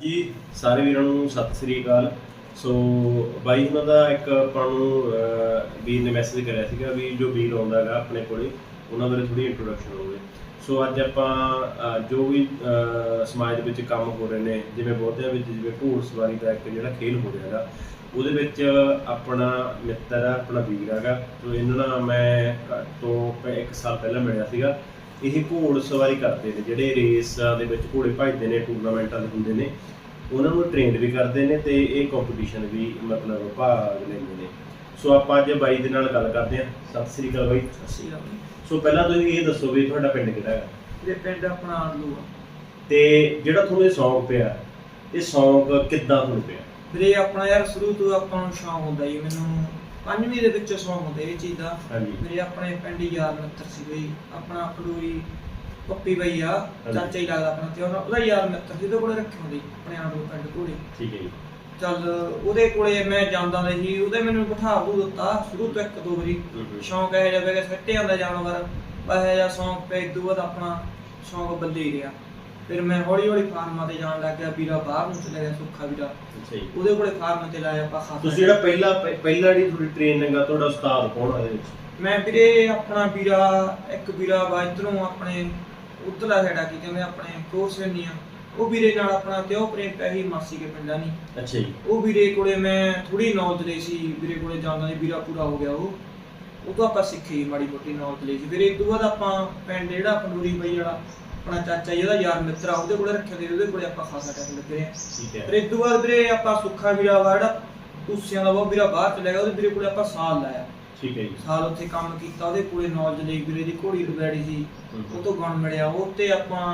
ਜੀ, ਸਾਰੇ ਵੀਰਾਂ ਨੂੰ ਸਤਿ ਸ੍ਰੀ ਅਕਾਲ। ਸੋ ਬਾਈ ਉਹਨਾਂ ਦਾ ਇੱਕ ਆਪਾਂ ਨੂੰ ਵੀਰ ਨੇ ਮੈਸੇਜ ਕਰਿਆ ਸੀਗਾ ਵੀ ਜੋ ਵੀਰ ਆਉਂਦਾ ਹੈਗਾ ਆਪਣੇ ਕੋਲੇ, ਉਹਨਾਂ ਬਾਰੇ ਥੋੜੀ ਇੰਟਰੋਡਕਸ਼ਨ ਹੋਵੇ। ਸੋ ਅੱਜ ਆਪਾਂ ਜੋ ਵੀ ਸਮਾਜ ਦੇ ਵਿੱਚ ਕੰਮ ਹੋ ਰਹੇ ਨੇ, ਜਿਵੇਂ ਬਹੁਤਿਆਂ ਵਿੱਚ, ਜਿਵੇਂ ਘੋੜ ਸਵਾਰੀ ਦਾ ਇੱਕ ਜਿਹੜਾ ਖੇਲ ਹੋ ਰਿਹਾ ਹੈਗਾ, ਉਹਦੇ ਵਿੱਚ ਆਪਣਾ ਮਿੱਤਰ ਆ ਆਪਣਾ ਵੀਰ ਹੈਗਾ। ਸੋ ਇਹਨਾਂ ਨਾਲ ਮੈਂ ਤੋਂ ਪ- ਇੱਕ ਸਾਲ ਪਹਿਲਾਂ ਮਿਲਿਆ ਸੀਗਾ। ਇਹ ਘੋੜ ਸਵਾਰੀ ਕਰਦੇ ਨੇ ਜਿਹੜੇ ਰੇਸ ਦੇ ਵਿੱਚ ਘੋੜੇ ਭਜਦੇ ਨੇ ਟੂਰਨਾਮੈਂਟਾਂ ਦੇ ਹੁੰਦੇ ਨੇ ਉਹਨਾਂ ਨੂੰ ਟ੍ਰੇਨਡ ਵੀ ਕਰਦੇ ਨੇ ਤੇ ਇਹ ਕੰਪੀਟੀਸ਼ਨ ਵੀ ਮਤਲਬ ਭਾਗ ਲੈਂਦੇ ਨੇ। ਸੋ ਆਪਾਂ ਅੱਜ ਬਾਈ ਦੇ ਨਾਲ ਗੱਲ ਕਰਦੇ ਹਾਂ। ਸਤਿ ਸ੍ਰੀ ਅਕਾਲ ਬਾਈ। ਅਸੀਂ ਆ ਸੋ ਪਹਿਲਾਂ ਤੁਸੀਂ ਇਹ ਦੱਸੋ ਵੀ ਤੁਹਾਡਾ ਪਿੰਡ ਕਿਹੜਾ ਹੈ? ਇਹ ਪਿੰਡ ਆਪਣਾ ਆਲੂ ਆ। ਤੇ ਜਿਹੜਾ ਤੁਹਾਨੂੰ ਇਹ ਸੌਂਗ ਪਿਆ ਇਹ ਸੌਂਗ ਕਿੱਦਾਂ ਤੁਹਾਨੂੰ ਪਿਆ? ਵੀਰੇ ਆਪਣਾ ਯਾਰ ਸ਼ੁਰੂ ਤੋਂ ਆਪਾਂ ਨੂੰ ਸ਼ੌਂਕ ਹੁੰਦਾ ਜੀ ਮੈਨੂੰ ਪੰਜਵੀਂ ਦੇ ਵਿੱਚ ਸ਼ੌਂਕ ਹੁੰਦਾ ਇਹ ਚੀਜ਼ ਦਾ। ਹਾਂਜੀ। ਮੇਰੇ ਆਪਣੇ ਪਿੰਡ ਯਾਰ ਮਿੱਤਰ ਸੀ ਬਈ ਆਪਣਾ ਖਡੂਰੀ ਪੱਪੀ ਬਈ ਆ ਹਾਂਜੀ। ਚਾਚਾ ਹੀ ਲੱਗਦਾ ਆਪਣਾ ਤੇ ਉਹਨਾਂ- ਉਹਦਾ ਯਾਰ ਮਿੱਤਰ ਸੀ ਉਹਦੇ ਕੋਲੇ ਰੱਖੇ ਹੁੰਦੇ ਸੀ, ਆਪਣੇ ਆਲੂ ਪਿੰਡ ਕੋਲੇ। ਠੀਕ ਹੈ ਜੀ। ਚੱਲ ਉਹਦੇ ਕੋਲੇ ਮੈਂ ਜਾਂਦਾ ਰਹੀ ਉਹਦੇ ਮੈਨੂੰ ਬਿਠਾ ਬੂ ਦਿੱਤਾ ਸ਼ੁਰੂ ਤੋਂ ਇੱਕ ਦੋ ਵਾਰੀ। ਹੂੰ ਹੂੰ। ਸ਼ੌਂਕ ਇਹ ਜਿਹਾ ਪਿਆ ਸੱਟੇ ਜਾਂਦਾ ਜਾਨਵਰ ਬਸ ਇਹ ਜਿਹਾ ਸ਼ੌਂਕ ਪੈ ਬਾਅਦ ਆਪਣਾ ਸ਼ੌਂਕ ਬੱਲੇ ਹੀ ਰਿਹਾ। ਫਿਰ ਮੈਂ ਹੌਲੀ ਹੌਲੀ ਫਾਰਮਾਂ ਤੇ ਜਾਣ ਲੱਗ ਗਿਆ ਵੀਰਾ ਬਾਹਰ ਨੂੰ ਚਲੇ ਗਿਆ ਸੁੱਖਾ ਵੀਰਾ। ਅੱਛਾ ਜੀ। ਉਹਦੇ ਕੋਲੇ ਫਾਰਮ ਤੇ ਲਾਇਆ ਆਪਾਂ ਖਾਤਾ ਤੁਸੀਂ ਜਿਹੜਾ ਪਹਿਲਾ ਪਹਿ- ਪਹਿਲਾ ਜਿਹੜੀ ਤੁਹਾਡੀ ਟ੍ਰੇਨਿੰਗ ਆ ਤੁਹਾਡਾ ਉਸਤਾਦ ਕੌਣ ਆ ਇਹਦੇ ਵਿੱਚ? ਮੈਂ ਵੀਰੇ ਆਪਣਾ ਵੀਰਾ ਇੱਕ ਵੀਰਾ ਇੱਧਰੋਂ ਆਪਣੇ ਉਤਲਾ ਸਾਡਾ ਕੀ ਕਹਿੰਦੇ ਆਪਣੇ ਕੋਰਸ ਆ। ਉਹ ਵੀਰੇ ਨਾਲ ਆਪਣਾ ਤੇ ਉਹ ਪ੍ਰੇਮ ਪੈ ਹੀ ਮਾਸੀ ਕੇ ਪਿੰਡਾਂ ਨਹੀਂ ਅੱਛਾ ਜੀ। ਉਹ ਵੀਰੇ ਕੋਲੇ ਮੈਂ ਥੋੜੀ ਨੌਲੇਜ ਲਈ ਸੀ ਵੀਰੇ ਕੋਲੇ ਜਾਂਦਾ ਸੀ ਵੀਰਾ ਪੂਰਾ ਹੋ ਗਿਆ ਉਹ। ਉਹ ਤੋਂ ਆਪਾਂ ਸਿੱਖੀ ਮਾੜੀ ਮੋਟੀ ਨੌਲੇਜ ਲਈ ਸੀ। ਵੀਰੇ ਤੋਂ ਬਾਅਦ ਆਪਾਂ ਪਿੰਡ ਜਿਹੜਾ ਪੰਡੂਰੀ ਬਈ ਵਾਲਾ ਆਪਣਾ ਚਾਚਾ ਜੀ ਉਹਦਾ ਯਾਰ ਮਿੱਤਰ ਆ ਉਹਦੇ ਕੋਲੇ ਰੱਖਿਆ ਤੇ ਉਹਦੇ ਕੋਲੇ ਆਪਾਂ ਖਾਸਾ ਟਾਈਮ ਲੱਗੇ ਰਹੇ। ਠੀਕ ਫਿਰ ਇਸ ਤੋਂ ਬਾਅਦ ਵੀਰੇ ਆਪਾਂ ਸੁੱਖਾ ਵੀਰਾ ਵਾ ਜਿਹੜਾ ਤੁਸਿਆਂ ਦਾ ਉਹ ਵੀਰਾ ਬਾਹਰ ਚਲੇ ਗਿਆ ਉਹਦੇ ਵੀਰੇ ਕੋਲੇ ਆਪਾਂ ਸਾਲ ਲਾਇਆ। ਠੀਕ ਹੈ ਜੀ। ਸਾਲ ਉੱਥੇ ਕੰਮ ਕੀਤਾ ਉਹਦੇ ਕੋਲੇ ਨੌਲੇਜ ਲਈ ਵੀਰੇ ਦੀ ਘੋੜੀ ਰਬੈੜੀ ਸੀ ਉਹ ਤੋਂ ਗੁਣ ਮਿਲਿਆ। ਉਹ ਤੇ ਆਪਾਂ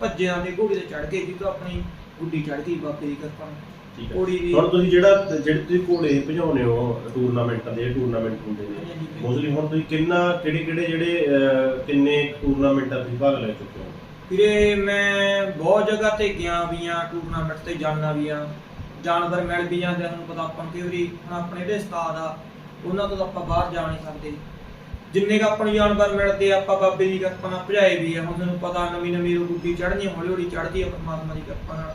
ਭੱਜਿਆਂ ਦੀ ਘੋੜੀ ਤੇ ਚੜ ਗਏ ਜਿੱਦੋਂ ਆਪਣੀ ਗੁੱਡੀ ਚੜ ਗਈ ਬਾਬੇ ਦੀ ਕਿਰਪਾ ਨਾਲ। ਠੀਕ ਹੈ। ਹੁਣ ਤੁਸੀਂ ਜਿਹੜਾ ਜਿਹੜੇ ਤੁਸੀਂ ਘੋੜੇ ਭਜਾਉਨੇ ਹੋ ਟੂਰਨਾਮੈਂਟਾਂ ਦੇ ਟੂਰਨਾਮੈਂਟ ਹੁੰਦੇ ਨੇ। ਮੋਸਟਲੀ ਹੁਣ ਤੁਸੀਂ ਕਿੰਨਾ ਕਿਹੜੇ ਕਿਹੜੇ ਜਿਹੜੇ ਕਿੰਨੇ ਟੂਰਨਾਮੈਂਟਾਂ ਤੁਸੀਂ ਭਾਗ ਲੈ ਚੁੱਕੇ ਹੋ? ਵੀਰੇ ਮੈਂ ਬਹੁਤ ਜਗ੍ਹਾ ਤੇ ਗਿਆ ਵੀ ਆ ਟੂਰਨਾਮੈਂਟ ਤੇ ਜਾਣਾ ਵੀ ਆ। ਜਾਨਵਰ ਮਿਲ ਵੀ ਜਾਂਦੇ ਤੁਹਾਨੂੰ ਪਤਾ ਆਪਾਂ ਨੂੰ ਕਈ ਵਾਰੀ ਹੁਣ ਆਪਣੇ ਜਿਹੜੇ ਉਸਤਾਦ ਆ ਉਹਨਾਂ ਤੋਂ ਤਾਂ ਆਪਾਂ ਬਾਹਰ ਜਾ ਨਹੀਂ ਸਕਦੇ। ਜਿੰਨੇ ਕ ਆਪਾਂ ਨੂੰ ਜਾਨਵਰ ਮਿਲਦੇ ਆ, ਆਪਾਂ ਬਾਬੇ ਦੀ ਕਿਰਪਾ ਨਾਲ ਭਜਾਏ ਵੀ ਆ। ਹੁਣ ਤੁਹਾਨੂੰ ਪਤਾ ਨਵੀਂ ਨਵੀਂ ਗੁੱਡੀ ਚੜ੍ਹਨੀ ਹੌਲੀ ਹੌਲੀ ਚੜ੍ਹਦੀ ਆ ਪਰਮਾਤਮਾ ਦੀ ਕਿਰਪਾ ਨਾਲ।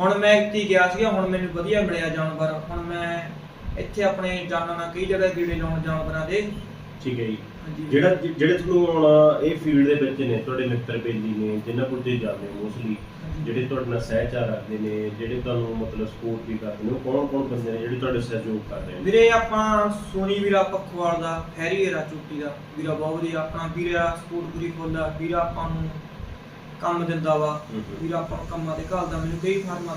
ਹੁਣ ਮੈਂ ਇੱਥੇ ਗਿਆ ਸੀਗਾ ਹੁਣ ਮੈਨੂੰ ਵਧੀਆ ਮਿਲਿਆ ਜਾਨਵਰ। ਹੁਣ ਮੈਂ ਇੱਥੇ ਆਪਣੇ ਜਾਨਣਾ ਕਈ ਜਗ੍ਹਾ ਗੇੜੇ ਲਾਉਣ ਜਾਨਵਰਾਂ ਦੇ। ਠੀਕ ਹੈ ਜੀ। ਜਿਹੜਾ ਜਿਹੜੇ ਤੁਹਾਨੂੰ ਹੁਣ ਇਹ ਫੀਲਡ ਦੇ ਵਿੱਚ ਨੇ ਤੁਹਾਡੇ ਮਿੱਤਰ ਬੇਲੀ ਨੇ ਜਿਨ੍ਹਾਂ ਕੋਲ ਤੁਸੀਂ ਜਾਂਦੇ ਮੋਸਟਲੀ ਜਿਹੜੇ ਤੁਹਾਡੇ ਨਾਲ ਸਹਿਚਾਰ ਰੱਖਦੇ ਨੇ ਜਿਹੜੇ ਤੁਹਾਨੂੰ ਮਤਲਬ ਸਪੋਰਟ ਵੀ ਕਰਦੇ ਨੇ ਉਹ ਕੌਣ ਕੌਣ ਬੰਦੇ ਨੇ ਜਿਹੜੇ ਤੁਹਾਡੇ ਸਹਿਯੋਗ ਕਰਦੇ ਨੇ? ਵੀਰੇ ਆਪਾਂ ਸੋਨੀ ਵੀਰਾ ਪਖਵਾਲ ਦਾ ਹੈਰੀ ਵੀਰਾ ਚੋਟੀ ਦਾ ਵੀਰਾ ਬਹੁਤ ਵਧੀਆ ਆਪਣਾ ਵੀਰਾ ਸਪੋਰਟ ਪੂਰੀ ਖੋਲਦਾ ਵੀਰਾ ਆਪਾਂ ਨੂੰ ਕੰਮ ਦਿੰਦਾ ਵਾ। ਵੀਰਾ ਆਪਾਂ ਨੂੰ ਕੰਮਾਂ ਤੇ ਘਾਲਦਾ ਮੈਨੂੰ ਕਈ ਫਾਰਮਾਂ